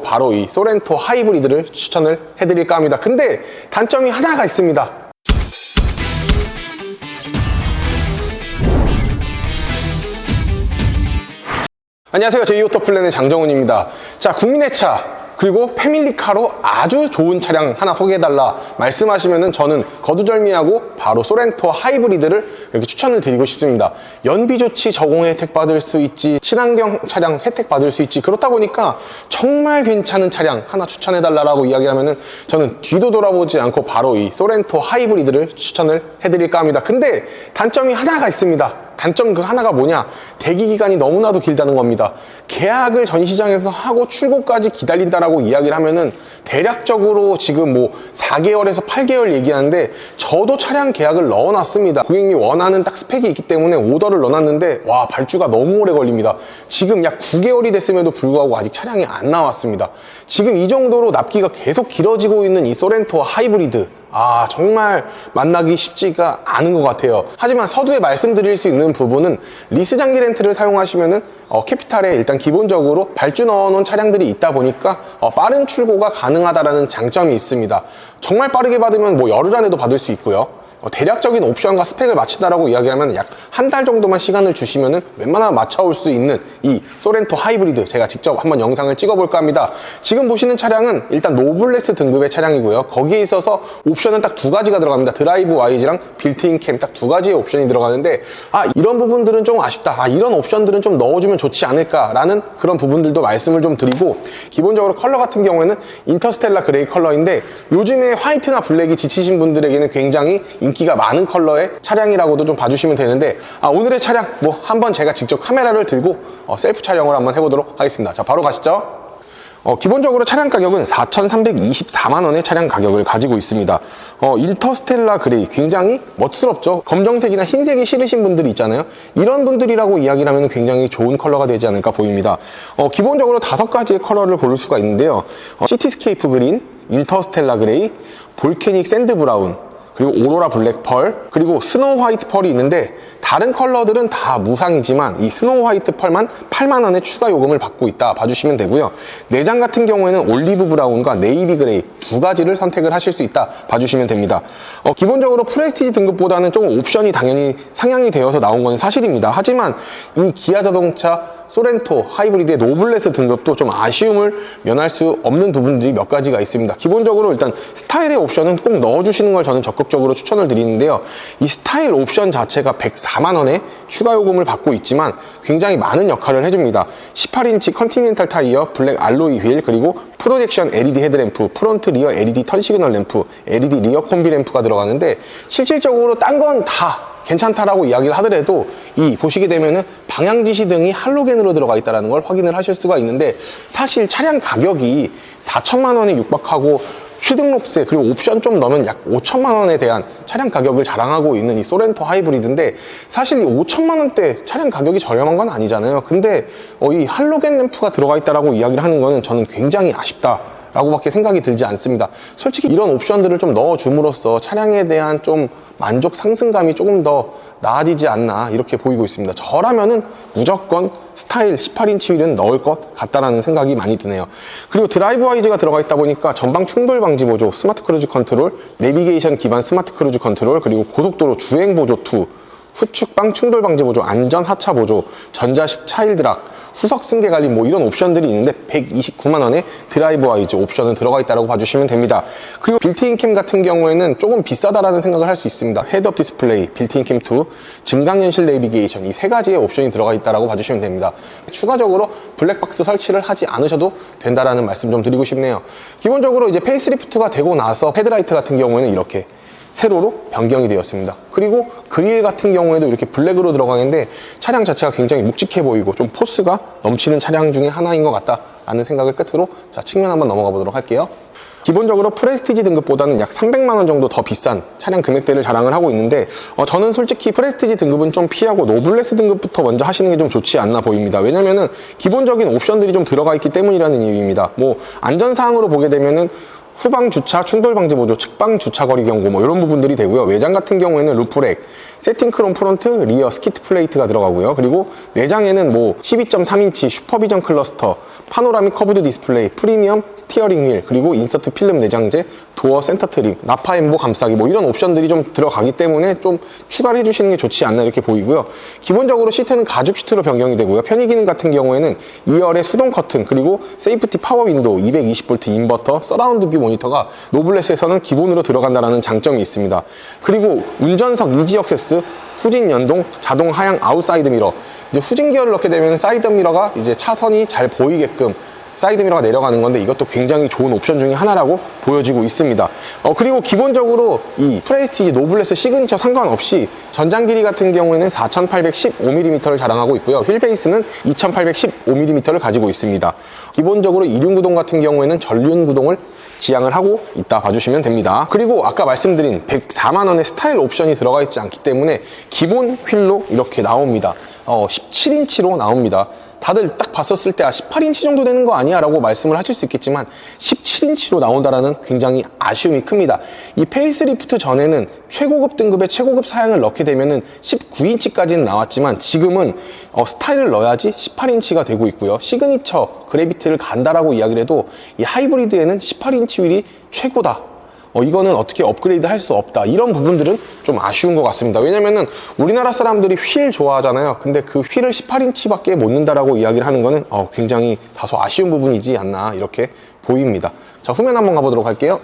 바로 이 소렌토 하이브리드를 추천을 해드릴까 합니다. 근데 단점이 하나가 있습니다. 안녕하세요. 제2오토 플랜의 장정훈입니다. 자, 국민의 차, 그리고 패밀리카로 아주 좋은 차량 하나 소개해달라 말씀하시면은 저는 거두절미하고 바로 소렌토 하이브리드를 이렇게 추천을 드리고 싶습니다. 연비 조치 저공 혜택 받을 수 있지, 친환경 차량 혜택 받을 수 있지, 그렇다 보니까 정말 괜찮은 차량 하나 추천해달라고 이야기를 하면은 저는 뒤도 돌아보지 않고 바로 이 소렌토 하이브리드를 추천을 해드릴까 합니다. 근데 단점이 하나가 있습니다. 단점 그 하나가 뭐냐? 대기 기간이 너무나도 길다는 겁니다. 계약을 전시장에서 하고 출고까지 기다린다라고 이야기를 하면은 대략적으로 지금 뭐 4개월에서 8개월 얘기하는데 저도 차량 계약을 넣어놨습니다. 고객님이 원하는 딱 스펙이 있기 때문에 오더를 넣어놨는데 와 발주가 너무 오래 걸립니다. 지금 약 9개월이 됐음에도 불구하고 아직 차량이 안 나왔습니다. 지금 이 정도로 납기가 계속 길어지고 있는 이 소렌토 하이브리드 아 정말 만나기 쉽지가 않은 것 같아요. 하지만 서두에 말씀드릴 수 있는 부분은 리스 장기 렌트를 사용하시면은 어, 캐피탈에 일단 기본적으로 발주 넣어놓은 차량들이 있다 보니까 어, 빠른 출고가 가능하다라는 장점이 있습니다. 정말 빠르게 받으면 뭐 열흘 안에도 받을 수 있고요. 어, 대략적인 옵션과 스펙을 맞춘다라고 이야기하면 약 한 달 정도만 시간을 주시면은 웬만하면 맞춰올 수 있는 이 소렌토 하이브리드 제가 직접 한번 영상을 찍어볼까 합니다. 지금 보시는 차량은 일단 노블레스 등급의 차량이고요. 거기에 있어서 옵션은 딱 두 가지가 들어갑니다. 드라이브 와이즈랑 빌트인 캠 딱 두 가지의 옵션이 들어가는데 아 이런 부분들은 좀 아쉽다. 아 이런 옵션들은 좀 넣어주면 좋지 않을까라는 그런 부분들도 말씀을 좀 드리고 기본적으로 컬러 같은 경우에는 인터스텔라 그레이 컬러인데 요즘에 화이트나 블랙이 지치신 분들에게는 굉장히 인기 가 많은 컬러의 차량이라고도 좀 봐주시면 되는데 아, 오늘의 차량 뭐 한번 제가 직접 카메라를 들고 어, 셀프 촬영을 한번 해보도록 하겠습니다. 자 바로 가시죠. 어, 기본적으로 차량 가격은 4,324만원의 차량 가격을 가지고 있습니다. 어, 인터스텔라 그레이 굉장히 멋스럽죠? 검정색이나 흰색이 싫으신 분들이 있잖아요. 이런 분들이라고 이야기를 하면 굉장히 좋은 컬러가 되지 않을까 보입니다. 어, 기본적으로 다섯 가지의 컬러를 고를 수가 있는데요. 어, 시티스케이프 그린, 인터스텔라 그레이, 볼케닉 샌드 브라운, 그리고 오로라 블랙 펄, 그리고 스노우 화이트 펄이 있는데 다른 컬러들은 다 무상이지만 이 스노우 화이트 펄만 8만 원의 추가 요금을 받고 있다 봐주시면 되고요. 내장 같은 경우에는 올리브 브라운과 네이비 그레이 두 가지를 선택을 하실 수 있다 봐주시면 됩니다. 어, 기본적으로 프레스티지 등급보다는 조금 옵션이 당연히 상향이 되어서 나온 건 사실입니다. 하지만 이 기아 자동차 소렌토 하이브리드의 노블레스 등급도 좀 아쉬움을 면할 수 없는 부분들이 몇 가지가 있습니다. 기본적으로 일단 스타일의 옵션은 꼭 넣어주시는 걸 저는 적극적으로 추천을 드리는데요. 이 스타일 옵션 자체가 104만 원의 추가 요금을 받고 있지만 굉장히 많은 역할을 해줍니다. 18인치 컨티넨탈 타이어, 블랙 알로이 휠, 그리고 프로젝션 LED 헤드램프, 프론트 리어 LED 턴 시그널 램프, LED 리어 콤비 램프가 들어가는데 실질적으로 딴 건 다 괜찮다라고 이야기를 하더라도 이 보시게 되면은 방향 지시 등이 할로겐으로 들어가 있다는 걸 확인을 하실 수가 있는데 사실 차량 가격이 4천만 원에 육박하고 휴등록세 그리고 옵션 좀 넣으면 약 5천만 원에 대한 차량 가격을 자랑하고 있는 이 소렌토 하이브리드인데 사실 이 5천만 원대 차량 가격이 저렴한 건 아니잖아요. 근데 어, 이 할로겐 램프가 들어가 있다라고 이야기를 하는 거는 저는 굉장히 아쉽다. 라고밖에 생각이 들지 않습니다. 솔직히 이런 옵션들을 좀 넣어줌으로써 차량에 대한 좀 만족 상승감이 조금 더 나아지지 않나 이렇게 보이고 있습니다. 저라면은 무조건 스타일 18인치 휠은 넣을 것 같다라는 생각이 많이 드네요. 그리고 드라이브 와이즈가 들어가 있다 보니까 전방 충돌 방지 보조, 스마트 크루즈 컨트롤, 내비게이션 기반 스마트 크루즈 컨트롤, 그리고 고속도로 주행 보조 2, 후측방 충돌 방지 보조, 안전 하차 보조, 전자식 차일드락, 후석 승계 관리 뭐 이런 옵션들이 있는데 129만 원에 드라이브 와이즈 옵션은 들어가 있다고 봐주시면 됩니다. 그리고 빌트인 캠 같은 경우에는 조금 비싸다라는 생각을 할 수 있습니다. 헤드업 디스플레이, 빌트인 캠 2, 증강현실 내비게이션 이 세 가지의 옵션이 들어가 있다고 봐주시면 됩니다. 추가적으로 블랙박스 설치를 하지 않으셔도 된다라는 말씀 좀 드리고 싶네요. 기본적으로 이제 페이스리프트가 되고 나서 헤드라이트 같은 경우에는 이렇게 세로로 변경이 되었습니다. 그리고 그릴 같은 경우에도 이렇게 블랙으로 들어가는데 차량 자체가 굉장히 묵직해 보이고 좀 포스가 넘치는 차량 중에 하나인 것 같다라는 생각을 끝으로 자 측면 한번 넘어가 보도록 할게요. 기본적으로 프레스티지 등급보다는 약 300만 원 정도 더 비싼 차량 금액대를 자랑을 하고 있는데 어, 저는 솔직히 프레스티지 등급은 좀 피하고 노블레스 등급부터 먼저 하시는 게 좀 좋지 않나 보입니다. 왜냐면은 기본적인 옵션들이 좀 들어가 있기 때문이라는 이유입니다. 뭐 안전사항으로 보게 되면은 후방 주차 충돌 방지 보조, 측방 주차 거리 경고 뭐 이런 부분들이 되고요. 외장 같은 경우에는 루프렉, 세팅 크롬 프론트, 리어 스키트 플레이트가 들어가고요. 그리고 내장에는 뭐 12.3인치 슈퍼비전 클러스터, 파노라믹 커브드 디스플레이, 프리미엄 스티어링 휠, 그리고 인서트 필름 내장재, 도어 센터 트림, 나파 엠보 감싸기 뭐 이런 옵션들이 좀 들어가기 때문에 좀 추가를 해주시는 게 좋지 않나 이렇게 보이고요. 기본적으로 시트는 가죽 시트로 변경이 되고요. 편의 기능 같은 경우에는 2열의 수동 커튼 그리고 세이프티 파워 윈도우, 220V 인버터, 서라운드 뷰 모니터가 노블레스에서는 기본으로 들어간다는 장점이 있습니다. 그리고 운전석 이지 억세스, 후진 연동, 자동 하향 아웃사이드 미러 이제 후진 기어를 넣게 되면 사이드 미러가 이제 차선이 잘 보이게끔 사이드 미러가 내려가는 건데 이것도 굉장히 좋은 옵션 중에 하나라고 보여지고 있습니다. 어, 그리고 기본적으로 이 프레스티지 노블레스 시그니처 상관없이 전장 길이 같은 경우에는 4815mm를 자랑하고 있고요. 휠 베이스는 2815mm를 가지고 있습니다. 기본적으로 이륜 구동 같은 경우에는 전륜 구동을 지향을 하고 있다 봐주시면 됩니다. 그리고 아까 말씀드린 104만원의 스타일 옵션이 들어가 있지 않기 때문에 기본 휠로 이렇게 나옵니다. 어, 17인치로 나옵니다. 다들 딱 봤었을 때 아, 18인치 정도 되는 거 아니야? 라고 말씀을 하실 수 있겠지만 17인치로 나온다라는 굉장히 아쉬움이 큽니다. 이 페이스리프트 전에는 최고급 등급의 최고급 사양을 넣게 되면은 19인치까지는 나왔지만 지금은 어, 스타일을 넣어야지 18인치가 되고 있고요. 시그니처 그래비티를 간다라고 이야기를 해도 이 하이브리드에는 18인치 휠이 최고다. 어, 이거는 어떻게 업그레이드 할 수 없다. 이런 부분들은 좀 아쉬운 것 같습니다. 왜냐면은 우리나라 사람들이 휠 좋아하잖아요. 근데 그 휠을 18인치밖에 못 넣는다라고 이야기를 하는 거는 어, 굉장히 다소 아쉬운 부분이지 않나 이렇게 보입니다. 자, 후면 한번 가보도록 할게요.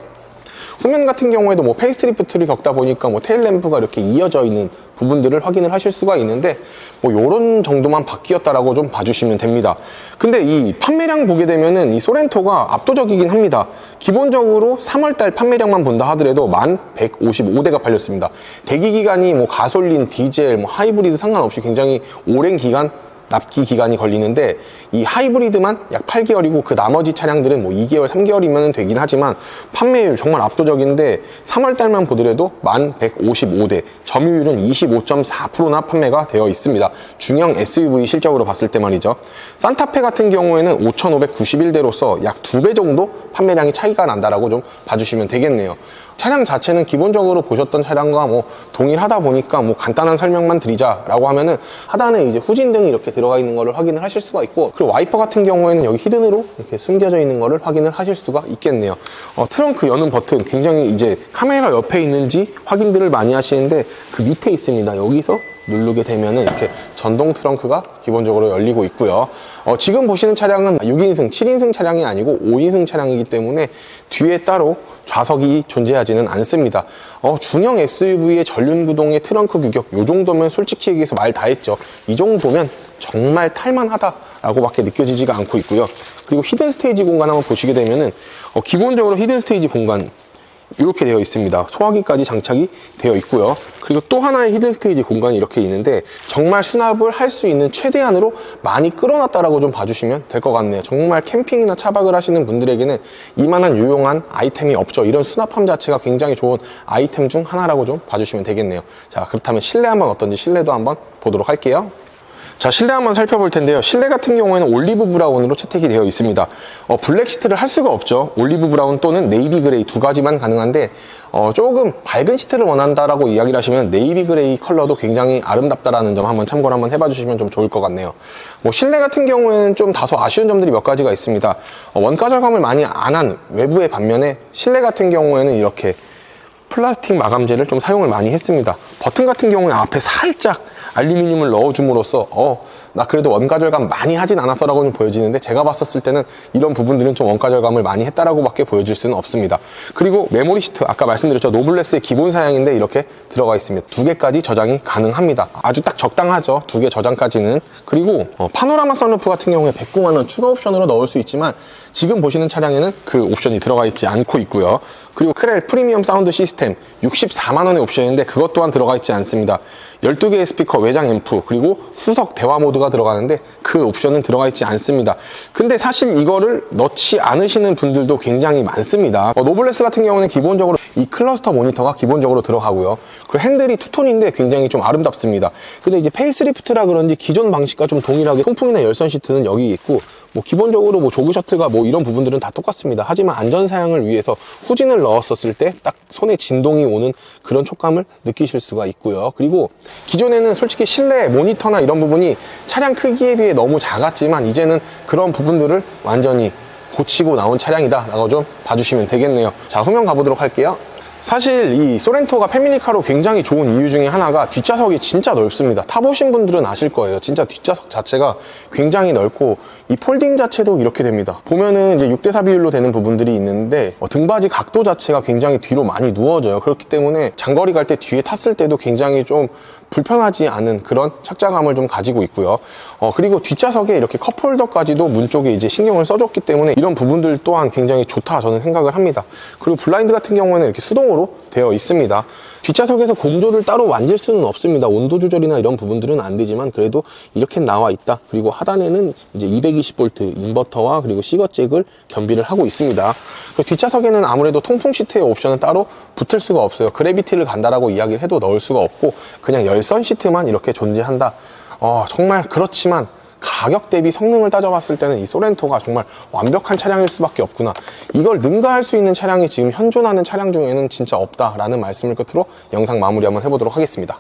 후면 같은 경우에도 뭐 페이스리프트를 겪다 보니까 뭐 테일램프가 이렇게 이어져 있는 부분들을 확인을 하실 수가 있는데 뭐 요런 정도만 바뀌었다라고 좀 봐주시면 됩니다. 근데 이 판매량 보게 되면은 이 소렌토가 압도적이긴 합니다. 기본적으로 3월달 판매량만 본다 하더라도 만 155대가 팔렸습니다. 대기 기간이 뭐 가솔린, 디젤, 뭐 하이브리드 상관없이 굉장히 오랜 기간 납기 기간이 걸리는데 이 하이브리드만 약 8개월이고 그 나머지 차량들은 뭐 2개월, 3개월이면 되긴 하지만 판매율 정말 압도적인데 3월 달만 보더라도 1,155대, 점유율은 25.4%나 판매가 되어 있습니다. 중형 SUV 실적으로 봤을 때 말이죠. 산타페 같은 경우에는 5,591대로서 약두배 정도 판매량이 차이가 난다라고 좀 봐주시면 되겠네요. 차량 자체는 기본적으로 보셨던 차량과 뭐 동일하다 보니까 뭐 간단한 설명만 드리자라고 하면은 하단에 이제 후진등이 이렇게 들어가 있는 거를 확인을 하실 수가 있고 그리고 와이퍼 같은 경우에는 여기 히든으로 이렇게 숨겨져 있는 거를 확인을 하실 수가 있겠네요. 어, 트렁크 여는 버튼 굉장히 이제 카메라 옆에 있는지 확인들을 많이 하시는데 그 밑에 있습니다. 여기서 누르게 되면은 이렇게 전동 트렁크가 기본적으로 열리고 있고요. 어, 지금 보시는 차량은 6인승, 7인승 차량이 아니고 5인승 차량이기 때문에 뒤에 따로 좌석이 존재하지는 않습니다. 어, 중형 SUV의 전륜 구동의 트렁크 규격, 요 정도면 솔직히 얘기해서 말 다 했죠. 이 정도면 정말 탈만하다라고밖에 느껴지지가 않고 있고요. 그리고 히든 스테이지 공간 한번 보시게 되면은 어, 기본적으로 히든 스테이지 공간 이렇게 되어 있습니다. 소화기까지 장착이 되어 있고요. 그리고 또 하나의 히든 스테이지 공간이 이렇게 있는데 정말 수납을 할 수 있는 최대한으로 많이 끌어놨다라고 좀 봐주시면 될 것 같네요. 정말 캠핑이나 차박을 하시는 분들에게는 이만한 유용한 아이템이 없죠. 이런 수납함 자체가 굉장히 좋은 아이템 중 하나라고 좀 봐주시면 되겠네요. 자 그렇다면 실내 한번 어떤지 실내도 한번 보도록 할게요. 자, 실내 한번 살펴볼 텐데요. 실내 같은 경우에는 올리브 브라운으로 채택이 되어 있습니다. 어, 블랙 시트를 할 수가 없죠. 올리브 브라운 또는 네이비 그레이 두 가지만 가능한데 어, 조금 밝은 시트를 원한다라고 이야기를 하시면 네이비 그레이 컬러도 굉장히 아름답다라는 점 한번 참고를 한번 해봐 주시면 좀 좋을 것 같네요. 뭐 실내 같은 경우에는 좀 다소 아쉬운 점들이 몇 가지가 있습니다. 어, 원가 절감을 많이 안 한 외부의 반면에 실내 같은 경우에는 이렇게 플라스틱 마감재를 좀 사용을 많이 했습니다. 버튼 같은 경우에 앞에 살짝 알루미늄을 넣어줌으로써 어, 나 그래도 원가 절감 많이 하진 않았어라고는 보여지는데 제가 봤었을 때는 이런 부분들은 좀 원가 절감을 많이 했다라고밖에 보여질 수는 없습니다. 그리고 메모리 시트 아까 말씀드렸죠 노블레스의 기본 사양인데 이렇게 들어가 있습니다. 두 개까지 저장이 가능합니다. 아주 딱 적당하죠. 두 개 저장까지는 그리고 어, 파노라마 선루프 같은 경우에 109만 원 추가 옵션으로 넣을 수 있지만 지금 보시는 차량에는 그 옵션이 들어가 있지 않고 있고요. 그리고 크렐 프리미엄 사운드 시스템 64만 원의 옵션인데 그것 또한 들어가 있지 않습니다. 12개의 스피커, 외장 앰프, 그리고 후석 대화 모드가 들어가는데 그 옵션은 들어가 있지 않습니다. 근데 사실 이거를 넣지 않으시는 분들도 굉장히 많습니다. 어, 노블레스 같은 경우는 기본적으로 이 클러스터 모니터가 기본적으로 들어가고요. 그리고 핸들이 투톤인데 굉장히 좀 아름답습니다. 근데 이제 페이스리프트라 그런지 기존 방식과 좀 동일하게 통풍이나 열선 시트는 여기 있고 뭐 기본적으로 뭐 조그 셔틀과 뭐 이런 부분들은 다 똑같습니다. 하지만 안전 사양을 위해서 후진을 넣었었을 때 딱 손에 진동이 오는 그런 촉감을 느끼실 수가 있고요. 그리고 기존에는 솔직히 실내 모니터나 이런 부분이 차량 크기에 비해 너무 작았지만 이제는 그런 부분들을 완전히 고치고 나온 차량이다 라고 좀 봐주시면 되겠네요. 자, 후면 가보도록 할게요. 사실 이 소렌토가 패밀리카로 굉장히 좋은 이유 중에 하나가 뒷좌석이 진짜 넓습니다. 타보신 분들은 아실 거예요. 진짜 뒷좌석 자체가 굉장히 넓고 이 폴딩 자체도 이렇게 됩니다. 보면은 이제 6대4 비율로 되는 부분들이 있는데 어, 등받이 각도 자체가 굉장히 뒤로 많이 누워져요. 그렇기 때문에 장거리 갈 때 뒤에 탔을 때도 굉장히 좀 불편하지 않은 그런 착자감을 좀 가지고 있고요. 어, 그리고 뒷좌석에 이렇게 컵홀더까지도 문 쪽에 이제 신경을 써줬기 때문에 이런 부분들 또한 굉장히 좋다 저는 생각을 합니다. 그리고 블라인드 같은 경우에는 이렇게 수동으로 되어 있습니다. 뒷좌석에서 공조를 따로 만질 수는 없습니다. 온도 조절이나 이런 부분들은 안 되지만 그래도 이렇게 나와 있다. 그리고 하단에는 이제 220V 인버터와 그리고 시거잭을 겸비를 하고 있습니다. 뒷좌석에는 아무래도 통풍 시트의 옵션은 따로 붙을 수가 없어요. 그래비티를 간다라고 이야기를 해도 넣을 수가 없고 그냥 열선 시트만 이렇게 존재한다. 어, 정말 그렇지만 가격 대비 성능을 따져봤을 때는 이 소렌토가 정말 완벽한 차량일 수밖에 없구나. 이걸 능가할 수 있는 차량이 지금 현존하는 차량 중에는 진짜 없다라는 말씀을 끝으로 영상 마무리 한번 해보도록 하겠습니다.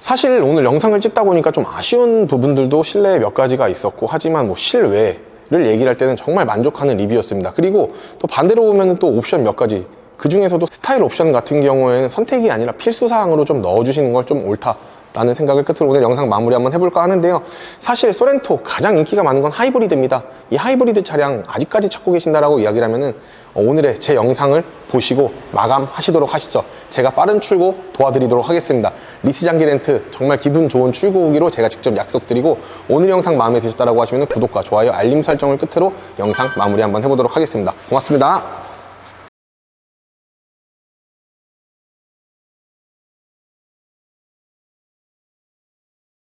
사실 오늘 영상을 찍다 보니까 좀 아쉬운 부분들도 실내에 몇 가지가 있었고 하지만 뭐 실외 를 얘기를 할 때는 정말 만족하는 리뷰였습니다. 그리고 또 반대로 보면 또 옵션 몇 가지 그 중에서도 스타일 옵션 같은 경우에는 선택이 아니라 필수 사항으로 좀 넣어주시는 걸 좀 옳다. 라는 생각을 끝으로 오늘 영상 마무리 한번 해볼까 하는데요. 사실 소렌토 가장 인기가 많은 건 하이브리드입니다. 이 하이브리드 차량 아직까지 찾고 계신다라고 이야기를 하면은 어, 오늘의 제 영상을 보시고 마감하시도록 하시죠. 제가 빠른 출고 도와드리도록 하겠습니다. 리스 장기 렌트 정말 기분 좋은 출고 오기로 제가 직접 약속드리고 오늘 영상 마음에 드셨다라고 하시면 구독과 좋아요, 알림 설정을 끝으로 영상 마무리 한번 해보도록 하겠습니다. 고맙습니다.